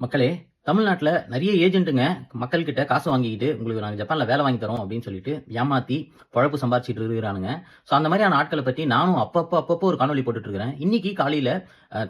மக்களே தமிழ்நாட்டில் நிறைய ஏஜென்ட்டுங்க மக்கள்கிட்ட காசு வாங்கிக்கிட்டு உங்களுக்கு நாங்கள் ஜப்பானில் வேலை வாங்கி தரோம் அப்படின்னு சொல்லிட்டு ஏமாத்தி பழப்பு சம்பாரிச்சிட்டு இருக்கிறானுங்க. ஸோ அந்த மாதிரியான ஆட்களை பற்றி நானும் அப்பப்போ அப்பப்போ ஒரு காணொலி போட்டுட்டு இருக்கிறேன் இன்னைக்கு காலையில்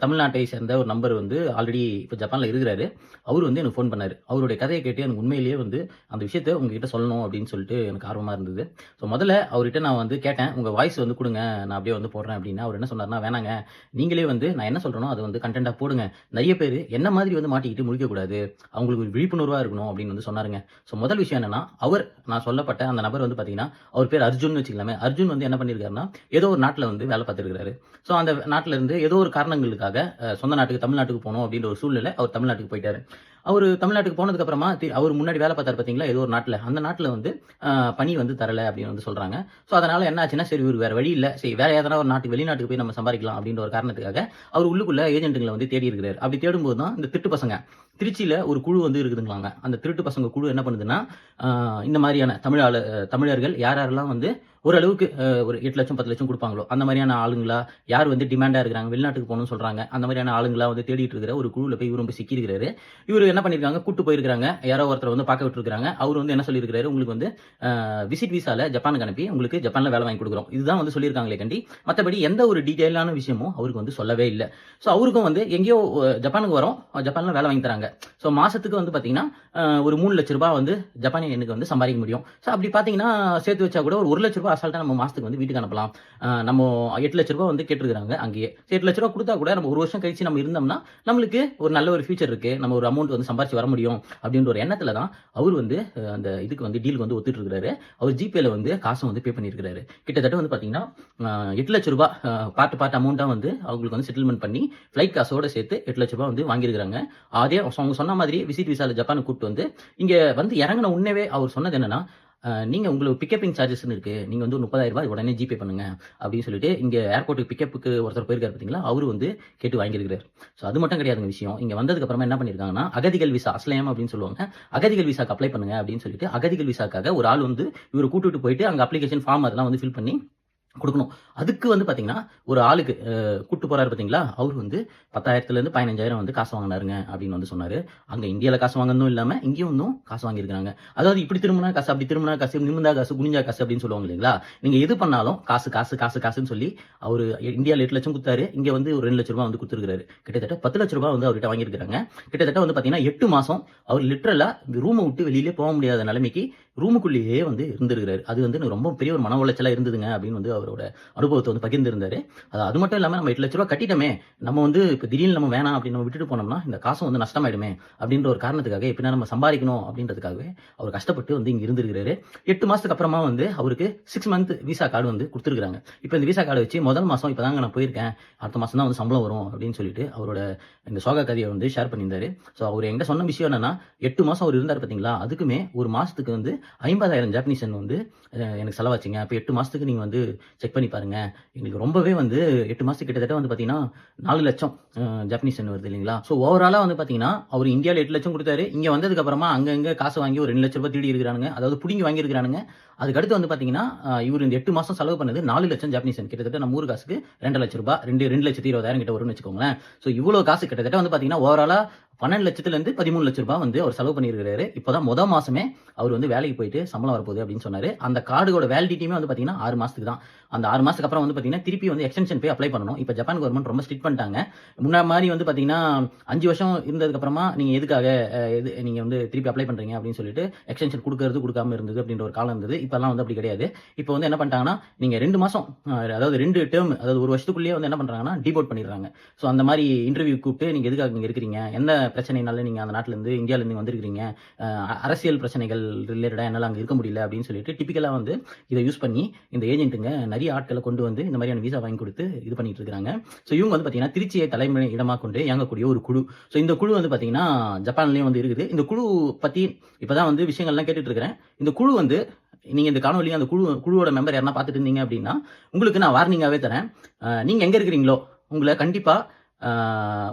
தமிழ்நாட்டை சேர்ந்த ஒரு நம்பர் வந்து ஆல்ரெடி இப்போ ஜப்பானில் இருக்கிறாரு. அவர் வந்து எனக்கு ஃபோன் பண்ணார். அவருடைய கதையை கேட்டு எனக்கு உண்மையிலேயே வந்து அந்த விஷயத்தை உங்ககிட்ட சொல்லணும் அப்படின்னு சொல்லிட்டு எனக்கு ஆர்வமாக இருந்தது. ஸோ முதல்ல அவர்கிட்ட நான் வந்து கேட்டேன் உங்கள் வாய்ஸ் வந்து கொடுங்க நான் அப்படியே வந்து போடுறேன் அப்படின்னா. அவர் என்ன சொன்னார்னா வேணாங்க நீங்களே வந்து நான் என்ன சொல்கிறேனோ அதை வந்து கண்டென்ட்டாக போடுங்க. நிறைய பேர் என்ன மாதிரி வந்து மாட்டிக்கிட்டு முடிக்கக்கூடாது அவங்களுக்கு ஒரு விழிப்புணர்வாக இருக்கணும் அப்படின்னு வந்து சொன்னாருங்க. ஸோ முதல் விஷயம் என்னன்னா அவர் நான் சொல்லப்பட்ட அந்த நபர் வந்து பார்த்தீங்கன்னா அவர் பேர் அர்ஜுன் வச்சுக்கலாமே. அர்ஜுன் வந்து என்ன பண்ணியிருக்காருன்னா ஏதோ ஒரு நாட்டில் வந்து வேலை பார்த்துருக்காரு ஸோ அந்த நாட்டில் இருந்து ஏதோ ஒரு காரணங்களுக்காக சொந்த நாட்டுக்கு தமிழ்நாட்டுக்கு போகணும் அப்படின்ற ஒரு சூழ்நிலை அவர் தமிழ்நாட்டுக்கு போயிட்டாரு. அவர் தமிழ்நாட்டுக்கு போனதுக்கப்புறமா தி- அவர் முன்னாடி வேலை பார்த்தாரு பார்த்தீங்களா ஏதோ ஒரு நாட்டில். அந்த நாட்டில் வந்து பணி வந்து தரலை அப்படின்னு வந்து சொல்கிறாங்க ஸோ அதனால் என்ன ஆச்சுன்னா சரி இவர் வேறு வழி இல்லை. சரி வேறு எதனா ஒரு நாட்டுக்கு வெளிநாட்டுக்கு போய் நம்ம சம்பாதிக்கலாம் அப்படின்ற ஒரு காரணத்துக்காக அவர் உள்ளுக்குள்ளே ஏஜென்ட்டுங்களை வந்து தேடி இருக்கிறார் அப்படி தேடும்போது தான் இந்த திட்டு பசங்க திருச்சியில் ஒரு குழு வந்து இருக்குதுங்களாங்க. அந்த திருட்டு பசங்க குழு என்ன பண்ணுதுன்னா இந்த மாதிரியான தமிழ் ஆளு தமிழர்கள் யார் யாரெல்லாம் வந்து ஓரளவுக்கு ஒரு எட்டு லட்சம் பத்து லட்சம் கொடுப்பாங்களோ அந்த மாதிரியான ஆளுங்களா யார் வந்து டிமாண்டாக இருக்கிறாங்க வெளிநாட்டுக்கு போகணும்னு சொல்கிறாங்க அந்த மாதிரியான ஆளுங்களா வந்து தேடிட்டு இருக்கிற ஒரு குழுவில் போய் இவர் ரொம்ப சிக்கியிருக்கிறாரு. இவர் என்ன பண்ணியிருக்காங்க கூட்டு போயிருக்காங்க யாரோ ஒருத்தர் வந்து பார்க்க விட்டுருக்காங்க அவர் வந்து என்ன சொல்லியிருக்காரு உங்களுக்கு வந்து விசிட் விசாவில் ஜப்பானுக்கு அனுப்பி உங்களுக்கு ஜப்பானில் வேலை வாங்கி கொடுக்குறோம். இதுதான் வந்து சொல்லியிருக்காங்களே கண்டி மற்றபடி எந்த ஒரு டீட்டெயிலான விஷயமும் அவருக்கு வந்து சொல்லவே இல்லை. ஸோ அவருக்கும் வந்து எங்கேயோ ஜப்பானுக்கு வரோம் ஜப்பானில் வேலை வாங்கி தராங்க. ஸோ மாதத்துக்கு வந்து பார்த்தீங்கன்னா ஒரு மூணு லட்ச ரூபாய் வந்து ஜப்பானிய எனக்கு வந்து சம்பாதிக்க முடியும். ஸோ அப்படி பார்த்தீங்கன்னா சேர்த்து வச்சா கூட ஒரு ஒரு லட்ச ரூபாய் அசால்ட்டாக நம்ம மாதத்துக்கு வந்து வீட்டுக்கு அனுப்பலாம். நம்ம எட்டு லட்ச ரூபாய் வந்து கேட்டுருக்காங்க அங்கேயே. எட்டு லட்ச ரூபா கொடுத்தா கூட நம்ம ஒரு வருஷம் கழிச்சு நம்ம இருந்தோம்னா நம்மளுக்கு ஒரு நல்ல ஒரு ஃபியூச்சர் இருக்கு. நம்ம ஒரு அமௌண்ட் வந்து சம்பாரிச்சு வர முடியும் அப்படின்ற ஒரு எண்ணத்தில் தான் அவர் வந்து அந்த இதுக்கு வந்து டீலுக்கு வந்து ஒத்துட்டு இருக்கிறாரு. அவர் ஜிபேல வந்து காசும் வந்து பே பண்ணியிருக்கிறாரு. கிட்டத்தட்ட வந்து பார்த்தீங்கன்னா எட்டு லட்ச ரூபாய் பார்ட் பார்ட் அமௌண்ட்டாக வந்து அவங்களுக்கு வந்து செட்டில்மெண்ட் பண்ணி ஃப்ளைட் காசோட சேர்த்து எட்டு லட்ச ரூபாய் வந்து வாங்கியிருக்கிறாங்க. அதே அவங்க சொன்ன மாதிரி விசிட் விசாவில் ஜப்பானுக்கு கூட்டு வந்து இங்கே வந்து இறங்கின உடனே அவர் சொன்னது என்னன்னா நீங்கள் உங்களுக்கு பிக்கப்பிங் சார்ஜஸ்னு இருக்குது நீங்கள் வந்து ஒரு முப்பதாயிரம் ரூபாய் உடனே ஜிபே பண்ணுங்க. அப்படின்னு சொல்லிட்டு இங்கே ஏர்போர்ட்டுக்கு பிக்கப்புக்கு ஒருத்தர் போயிருக்காரு பார்த்தீங்களா அவர் வந்து கேட்டு வாங்கியிருக்கிறார். ஸோ அது மட்டும் கிடையாதுங்க விஷயம். இங்கே வந்ததுக்கு அப்புறமா என்ன பண்ணியிருக்காங்கன்னா அகதிகள் விசா அஸ்லேம் அப்படின்னு சொல்லுவாங்க. அகதிகள் விசாக்கு அப்ளை பண்ணுங்க அப்படின்னு சொல்லிட்டு அகதிகள் விசாக்காக ஒரு ஆள் வந்து இவர் கூட்டிட்டு போயிட்டு அங்கே அப்ளிகேஷன் ஃபார்ம் அதெல்லாம் வந்து ஃபில் பண்ணி கொடுக்கணும். அதுக்கு வந்து பார்த்தீங்கன்னா ஒரு ஆளுக்கு கூட்டு போறாரு பார்த்தீங்களா அவர் வந்து பத்தாயிரத்துலேருந்து பதினஞ்சாயிரம் வந்து காசு வாங்கினாருங்க அப்படின்னு வந்து சொன்னார். அங்கே இந்தியாவில் காசு வாங்கணும் இல்லாமல் இங்கேயும் வந்தும் காசு வாங்கியிருக்காங்க அதாவது இப்படி திரும்பினா காசு அப்படி திரும்பினா காசு நிமிந்தா காசு குனிஞ்சா காசு அப்படின்னு சொல்லுவாங்க இல்லைங்களா? நீங்கள் எது பண்ணாலும் காசு காசு காசு காசுன்னு சொல்லி அவர் இந்தியாவில் எட்டு லட்சம் கொடுத்தாரு. இங்கே வந்து ஒரு ரெண்டு லட்ச ரூபா வந்து கொடுத்துருக்காரு கிட்டத்தட்ட பத்து லட்ச ரூபா வந்து அவர்கிட்ட வாங்கியிருக்காங்க கிட்டத்தட்ட வந்து பார்த்தீங்கன்னா எட்டு மாதம் அவர் லிட்டரலா ரூமை விட்டு வெளியிலே போக முடியாத நிலைமைக்கு ரூமுக்குள்ளேயே வந்து இருந்திருக்கிறாரு. அது வந்து எனக்கு ரொம்ப பெரிய ஒரு மன உளைச்சலாக இருந்ததுங்க அப்படின்னு வந்து அவரோட அனுபவத்தை வந்து பகிர்ந்திருந்தாரு. அது அது மட்டும் இல்லாமல் நம்ம எட்டு லட்ச ரூபா கட்டிட்டோமே நம்ம வந்து இப்போ திடீர்னு நம்ம வேணாம் அப்படின்னு நம்ம விட்டுட்டு போனோம்னா இந்த காசும் வந்து நஷ்டமாயிடுமே அப்படின்ற ஒரு காரணத்துக்காக எப்படின்னா நம்ம சம்பாதிக்கணும் அப்படின்றதுக்காகவே அவர் கஷ்டப்பட்டு வந்து இங்கே இருந்திருக்கிறாரு. எட்டு மாதத்துக்கு அப்புறமா வந்து அவருக்கு சிக்ஸ் மந்த் விசா கார்டு வந்து கொடுத்துருக்காங்க இப்போ இந்த விசா கார்டு வச்சு முதல் மாதம் இப்போ தாங்க நான் போயிருக்கேன். அடுத்த மாதம் தான் வந்து சம்பளம் வரும் அப்படின்னு சொல்லிட்டு அவரோட இந்த சோக கதையை வந்து ஷேர் பண்ணியிருந்தாரு. ஸோ அவர் எங்கே சொன்ன விஷயம் என்னன்னா எட்டு மாதம் அவர் இருந்தார் பார்த்தீங்களா அதுக்குமே ஒரு மாதத்துக்கு வந்து ஐம்பதாயிரம் ஜாப்பனீஸ் yen வந்து எனக்கு செலவாச்சுங்க. அப்போ எட்டு மாதத்துக்கு நீங்கள் வந்து செக் பண்ணி பாருங்கள் எங்களுக்கு ரொம்பவே வந்து எட்டு மாதத்துக்கு கிட்டத்தட்ட வந்து பார்த்தீங்கன்னா நாலு லட்சம் ஜாப்பனீஸ் yen வருது இல்லைங்களா? ஸோ ஓவராலாக வந்து பார்த்தீங்கன்னா அவர் இந்தியாவில் எட்டு லட்சம் கொடுத்தாரு. இங்கே வந்ததுக்கு அப்புறமா காசு வாங்கி ஒரு ரெண்டு லட்ச ரூபாய் திருடி இருக்கிறானுங்க. அதாவது பிடிங்கி வாங்கியிருக்கிறானுங்க. அதுக்கடுத்து வந்து பார்த்தீங்கன்னா இவர் இந்த எட்டு மாதம் செலவு பண்ணது நாலு லட்சம் ஜாப்பனீஸ் yen. கிட்டத்தட்ட நம்ம ஊர் காசுக்கு ரெண்டு லட்ச ரூபாய் ரெண்டு ரெண்டு லட்சத்தி இருபதாயிரம் கிட்ட வரும்னு வச்சுக்கோங்களேன். ஸோ இவ்வளோ காசு கிட்டத்தட்ட வந்து பார்த்தீங்கன்னா ஓவராலாக பன்னெண்டு லட்சத்துலேருந்து பதிமூணு லட்ச ரூபாய் வந்து அவர் செலவு பண்ணியிருக்காரு இப்போதான் முத மாதமே அவர் வந்து வேலைக்கு போயிட்டு சம்பளம் வரப்போகுது அப்படின்னு சொன்னார். அந்த கார்டோட வேலிடிட்டியுமே வந்து பார்த்தீங்கன்னா ஆறு மாதத்துக்கு தான். அந்த ஆறு மாதத்துக்கு அப்புறம் வந்து பார்த்தீங்கன்னா திருப்பி வந்து எக்ஸ்டென்ஷன் போய் அப்ளை பண்ணணும். இப்போ ஜப்பான் கவர்மெண்ட் ரொம்ப ஸ்ட்ரிக்ட் பண்ணிட்டாங்க. முன்ன மாதிரி வந்து பார்த்தீங்கன்னா அஞ்சு வருஷம் இருந்ததுக்கப்புறமா நீங்கள் எதுக்காக இது எது வந்து திருப்பி அப்ளை பண்ணுறீங்க அப்படின்னு சொல்லிட்டு எக்ஸ்டென்ஷன் கொடுக்கறது கொடுக்காம இருந்தது அப்படின்ற ஒரு காலம் இருந்தது. இப்போல்லாம் வந்து அப்படி கிடையாது. இப்போ வந்து என்ன பண்ணிட்டாங்கன்னா நீங்கள் ரெண்டு மாதம் அதாவது ரெண்டு டேர்ம் அதாவது ஒரு வருஷத்துக்குள்ளேயே வந்து என்ன பண்ணுறாங்கன்னா டிபோட் பண்ணிடுறாங்க. ஸோ அந்த மாதிரி இன்டர்வியூ கூப்பிட்டு நீங்கள் எதுக்காக இங்கே இருக்கிறீங்க? என்ன பிரச்சனைனால நீங்கள் அந்த நாட்டிலேருந்து இந்தியாவிலேருந்து வந்திருக்கிறீங்க. வந்திருக்கீங்க அரசியல் பிரச்சனைகள் ரிலேட்டடாக என்னால் அங்கே இருக்க முடியல அப்படின்னு சொல்லிட்டு டிப்பிக்கலாக வந்து இதை யூஸ் பண்ணி இந்த ஏஜென்ட்டுங்க நிறைய ஆட்களை கொண்டு வந்து இந்த மாதிரியான விசா வாங்கி கொடுத்து இது பண்ணிட்டு இருக்காங்க. ஸோ இவங்க வந்து பார்த்தீங்கன்னா திருச்சியை தலைமை இடமாக கொண்டு இயங்கக்கூடிய ஒரு குழு. ஸோ இந்த குழு வந்து பார்த்தீங்கன்னா ஜப்பான்லேயும் வந்து இருக்குது. இந்த குழு பற்றி இப்போ தான் வந்து விஷயங்கள்லாம் கேட்டுட்டு இருக்கிறேன். இந்த குழு வந்து நீங்கள் இந்த காணொலியும் அந்த குழு குழுவோட மெம்பர் யாரா பார்த்துட்டு இருந்தீங்க அப்படின்னா உங்களுக்கு நான் வார்னிங்காகவே தரேன். நீங்கள் எங்கே இருக்கிறீங்களோ உங்களை கண்டிப்பாக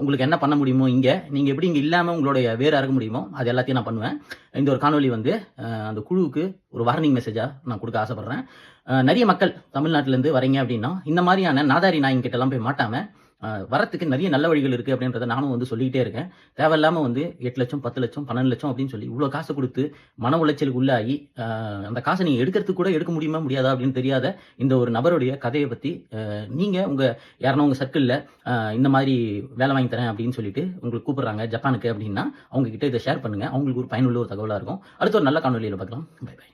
உங்களுக்கு என்ன பண்ண முடியுமோ இங்கே நீங்கள் எப்படி இங்கே இல்லாமல் உங்களுடைய வேறு இறக்க முடியுமோ அது எல்லாத்தையும் நான் பண்ணுவேன். இந்த ஒரு காணொலி வந்து அந்த குழுவுக்கு ஒரு வார்னிங் மெசேஜாக நான் கொடுக்க ஆசைப்பட்றேன். நிறைய மக்கள் தமிழ்நாட்டிலேருந்து வரீங்க அப்படின்னா இந்த மாதிரியான நாதாரி நாய்ங்க கிட்ட போய் மாட்டாமல் வரத்துக்கு நிறைய நல்ல வழிகள் இருக்குது அப்படின்றத நானும் வந்து சொல்லிக்கிட்டே இருக்கேன். தேவையில்லாமல் வந்து எட்டு லட்சம் பத்து லட்சம் பன்னெண்டு லட்சம் அப்படின்னு சொல்லி இவ்வளோ காசு கொடுத்து மன உளைச்சலுக்கு உள்ளாகி அந்த காசை நீங்கள் எடுக்கிறதுக்கு கூட எடுக்க முடியுமா முடியாதா அப்படின்னு தெரியாத இந்த ஒரு நபருடைய கதையை பற்றி நீங்கள் உங்கள் யாருன்னா உங்கள் சர்க்கிளில் இந்த மாதிரி வேலை வாங்கி தரேன் அப்படின்னு சொல்லிட்டு உங்களுக்கு கூப்பிட்றாங்க ஜப்பானுக்கு அப்படின்னா அவங்க கிட்ட இதை ஷேர் பண்ணுங்கள் அவங்களுக்கு ஒரு பயனுள்ள ஒரு தகவலாக இருக்கும். அடுத்த ஒரு நல்ல காணொலியில் பார்க்கலாம். By by